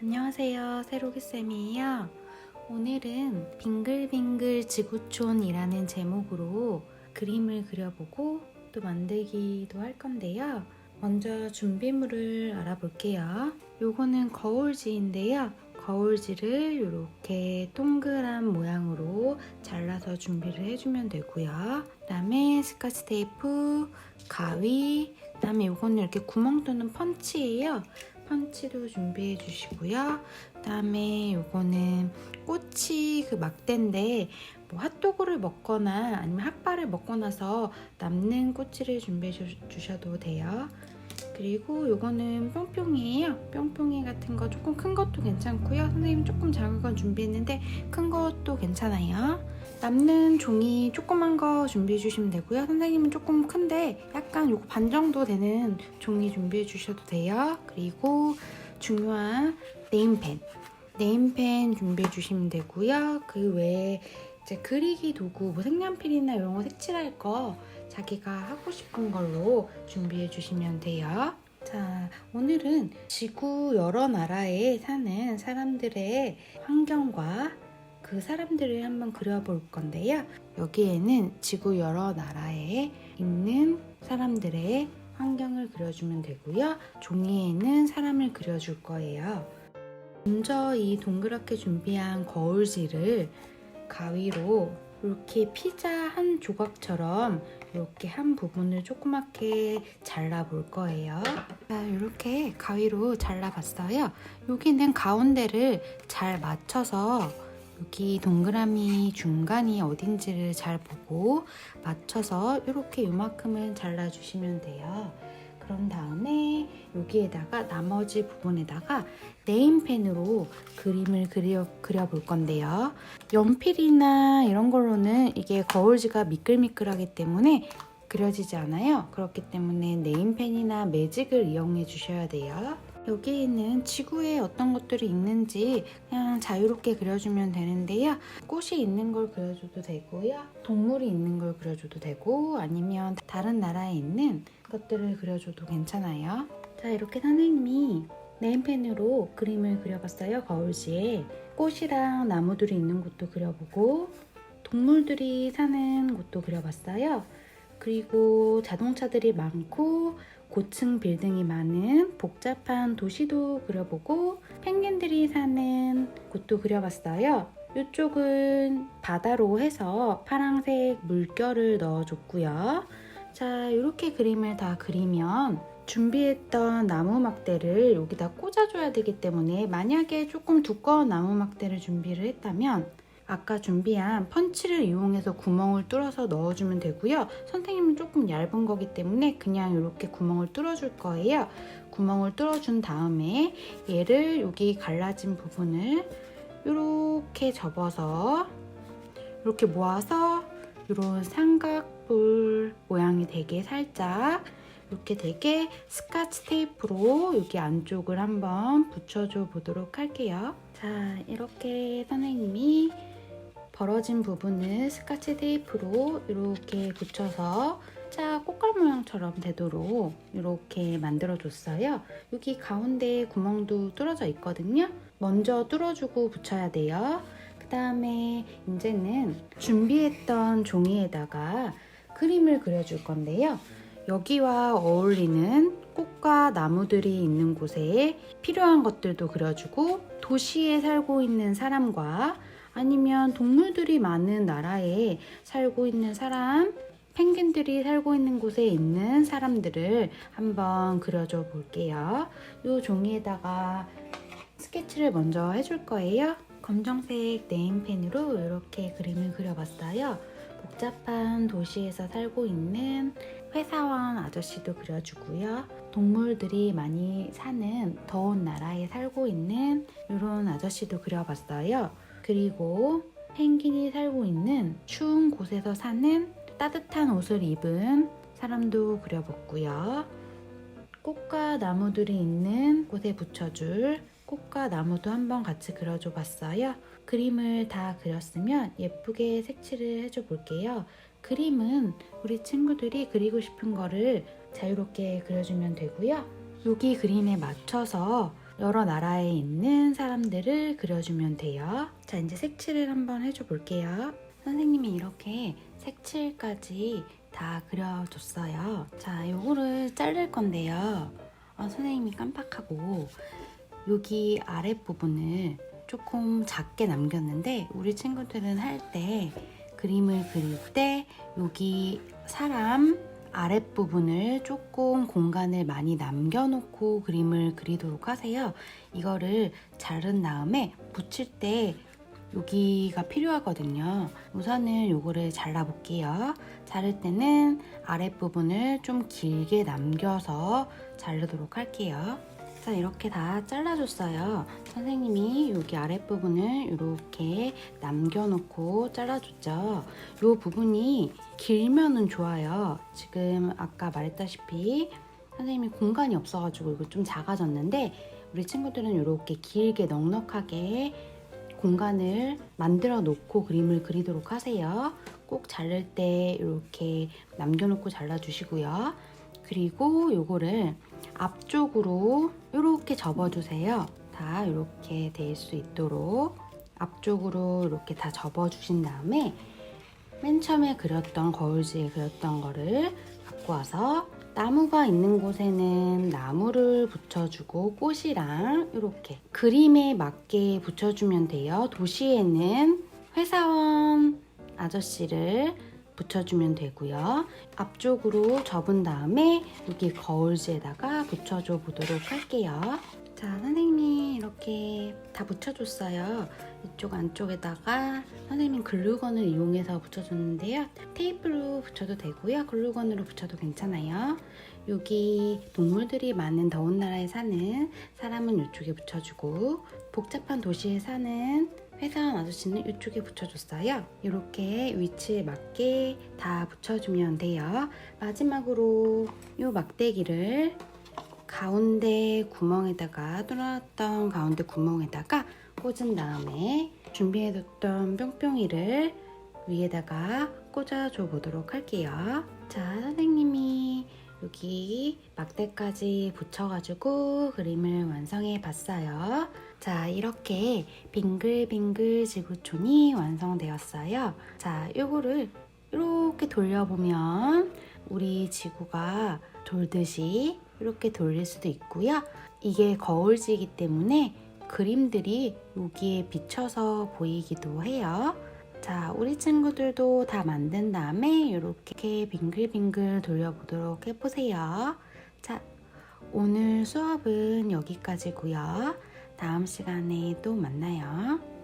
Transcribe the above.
안녕하세요. 세로기쌤이에요. 오늘은 빙글빙글 지구촌이라는 제목으로 그림을 그려보고 또 만들기도 할 건데요. 먼저 준비물을 알아볼게요. 요거는 거울지인데요. 거울지를 이렇게 동그란 모양으로 잘라서 준비를 해주면 되고요. 그 다음에 스카치 테이프, 가위, 그 다음에 요거는 이렇게 구멍 뚫는 펀치예요. 펀치도 준비해 주시고요. 그다음에 요거는 꼬치 그 막대인데 뭐 핫도그를 먹거나 아니면 핫바를 먹고 나서 남는 꼬치를 준비해 주- 주셔도 돼요. 그리고 요거는 뿅뿅이에요. 뿅뿅이 같은 거 조금 큰 것도 괜찮고요. 선생님 조금 작은 건 준비했는데 큰 것도 괜찮아요. 남는 종이 조그만 거 준비해 주시면 되고요. 선생님은 조금 큰데 약간 요거 반 정도 되는 종이 준비해 주셔도 돼요. 그리고 중요한 네임펜. 네임펜 준비해 주시면 되고요. 그 외에 이제 그리기 도구, 뭐 색연필이나 이런 거 색칠할 거 자기가 하고 싶은 걸로 준비해 주시면 돼요. 자, 오늘은 지구 여러 나라에 사는 사람들의 환경과 그 사람들을 한번 그려볼 건데요. 여기에는 지구 여러 나라에 있는 사람들의 환경을 그려주면 되고요. 종이에는 사람을 그려줄 거예요. 먼저 이 동그랗게 준비한 거울지를 가위로 이렇게 피자 한 조각처럼 이렇게 한 부분을 조그맣게 잘라볼 거예요. 자, 이렇게 가위로 잘라봤어요. 여기는 가운데를 잘 맞춰서 여기 동그라미 중간이 어딘지를 잘 보고 맞춰서 이렇게 이만큼은 잘라주시면 돼요. 그런 다음에 여기에다가 나머지 부분에다가 네임펜으로 그림을 그려, 그려볼 건데요. 연필이나 이런 걸로는 이게 거울지가 미끌미끌하기 때문에 그려지지 않아요. 그렇기 때문에 네임펜이나 매직을 이용해 주셔야 돼요. 여기에는 지구에 어떤 것들이 있는지 그냥 자유롭게 그려주면 되는데요. 꽃이 있는 걸 그려줘도 되고요. 동물이 있는 걸 그려줘도 되고 아니면 다른 나라에 있는 것들을 그려줘도 괜찮아요. 자, 이렇게 선생님이 네임펜으로 그림을 그려봤어요. 거울지에 꽃이랑 나무들이 있는 곳도 그려보고 동물들이 사는 곳도 그려봤어요. 그리고 자동차들이 많고 고층 빌딩이 많은 복잡한 도시도 그려보고 펭귄들이 사는 곳도 그려봤어요. 이쪽은 바다로 해서 파란색 물결을 넣어줬고요. 자, 이렇게 그림을 다 그리면 준비했던 나무 막대를 여기다 꽂아줘야 되기 때문에 만약에 조금 두꺼운 나무 막대를 준비를 했다면 아까 준비한 펀치를 이용해서 구멍을 뚫어서 넣어주면 되고요. 선생님은 조금 얇은 거기 때문에 그냥 이렇게 구멍을 뚫어줄 거예요. 구멍을 뚫어준 다음에 얘를 여기 갈라진 부분을 이렇게 접어서 이렇게 모아서 이런 삼각볼 모양이 되게 살짝 이렇게 되게 스카치 테이프로 여기 안쪽을 한번 붙여줘 보도록 할게요. 자, 이렇게 선생님이 벌어진 부분을 스카치 테이프로 이렇게 붙여서 자 꽃갈 모양처럼 되도록 이렇게 만들어 줬어요. 여기 가운데 구멍도 뚫어져 있거든요. 먼저 뚫어주고 붙여야 돼요. 그 다음에 이제는 준비했던 종이에다가 그림을 그려줄 건데요. 여기와 어울리는 꽃과 나무들이 있는 곳에 필요한 것들도 그려주고 도시에 살고 있는 사람과 아니면 동물들이 많은 나라에 살고 있는 사람, 펭귄들이 살고 있는 곳에 있는 사람들을 한번 그려줘 볼게요. 이 종이에다가 스케치를 먼저 해줄 거예요. 검정색 네임펜으로 이렇게 그림을 그려봤어요. 복잡한 도시에서 살고 있는 회사원 아저씨도 그려주고요. 동물들이 많이 사는 더운 나라에 살고 있는 이런 아저씨도 그려봤어요. 그리고 펭귄이 살고 있는 추운 곳에서 사는 따뜻한 옷을 입은 사람도 그려봤고요. 꽃과 나무들이 있는 곳에 붙여줄 꽃과 나무도 한번 같이 그려줘 봤어요. 그림을 다 그렸으면 예쁘게 색칠을 해줘 볼게요. 그림은 우리 친구들이 그리고 싶은 거를 자유롭게 그려주면 되고요. 여기 그림에 맞춰서 여러 나라에 있는 사람들을 그려주면 돼요. 자, 이제 색칠을 한번 해줘 볼게요. 선생님이 이렇게 색칠까지 다 그려줬어요. 자, 요거를 자를 건데요. 아, 선생님이 깜빡하고 여기 아랫부분을 조금 작게 남겼는데 우리 친구들은 할 때 그림을 그릴 때 여기 사람 아랫부분을 조금 공간을 많이 남겨놓고 그림을 그리도록 하세요. 이거를 자른 다음에 붙일 때 여기가 필요하거든요. 우선은 요거를 잘라볼게요. 자를 때는 아랫부분을 좀 길게 남겨서 자르도록 할게요. 자, 이렇게 다 잘라줬어요. 선생님이 여기 아랫부분을 이렇게 남겨놓고 잘라줬죠. 이 부분이 길면은 좋아요. 지금 아까 말했다시피 선생님이 공간이 없어가지고 이거 좀 작아졌는데 우리 친구들은 이렇게 길게 넉넉하게 공간을 만들어 놓고 그림을 그리도록 하세요. 꼭 자를 때 이렇게 남겨놓고 잘라주시고요. 그리고 요거를 앞쪽으로 이렇게 접어주세요. 다 이렇게 될 수 있도록 앞쪽으로 이렇게 다 접어주신 다음에 맨 처음에 그렸던 거울지에 그렸던 거를 갖고 와서 나무가 있는 곳에는 나무를 붙여주고 꽃이랑 이렇게 그림에 맞게 붙여주면 돼요. 도시에는 회사원 아저씨를 붙여주면 되고요. 앞쪽으로 접은 다음에 여기 거울지에다가 붙여줘 보도록 할게요. 자, 선생님이 이렇게 다 붙여줬어요. 이쪽 안쪽에다가 선생님 글루건을 이용해서 붙여줬는데요. 테이프로 붙여도 되고요. 글루건으로 붙여도 괜찮아요. 여기 동물들이 많은 더운 나라에 사는 사람은 이쪽에 붙여주고 복잡한 도시에 사는 회사원 아저씨는 이쪽에 붙여줬어요. 이렇게 위치에 맞게 다 붙여주면 돼요. 마지막으로 이 막대기를 가운데 구멍에다가 뚫어놨던 가운데 구멍에다가 꽂은 다음에 준비해뒀던 뿅뿅이를 위에다가 꽂아줘 보도록 할게요. 자, 선생님이 여기 막대까지 붙여가지고 그림을 완성해 봤어요. 자, 이렇게 빙글빙글 지구촌이 완성되었어요. 자, 요거를 이렇게 돌려보면 우리 지구가 돌듯이 이렇게 돌릴 수도 있고요. 이게 거울지이기 때문에 그림들이 여기에 비쳐서 보이기도 해요. 자, 우리 친구들도 다 만든 다음에 이렇게 빙글빙글 돌려보도록 해보세요. 자, 오늘 수업은 여기까지고요. 다음 시간에 또 만나요.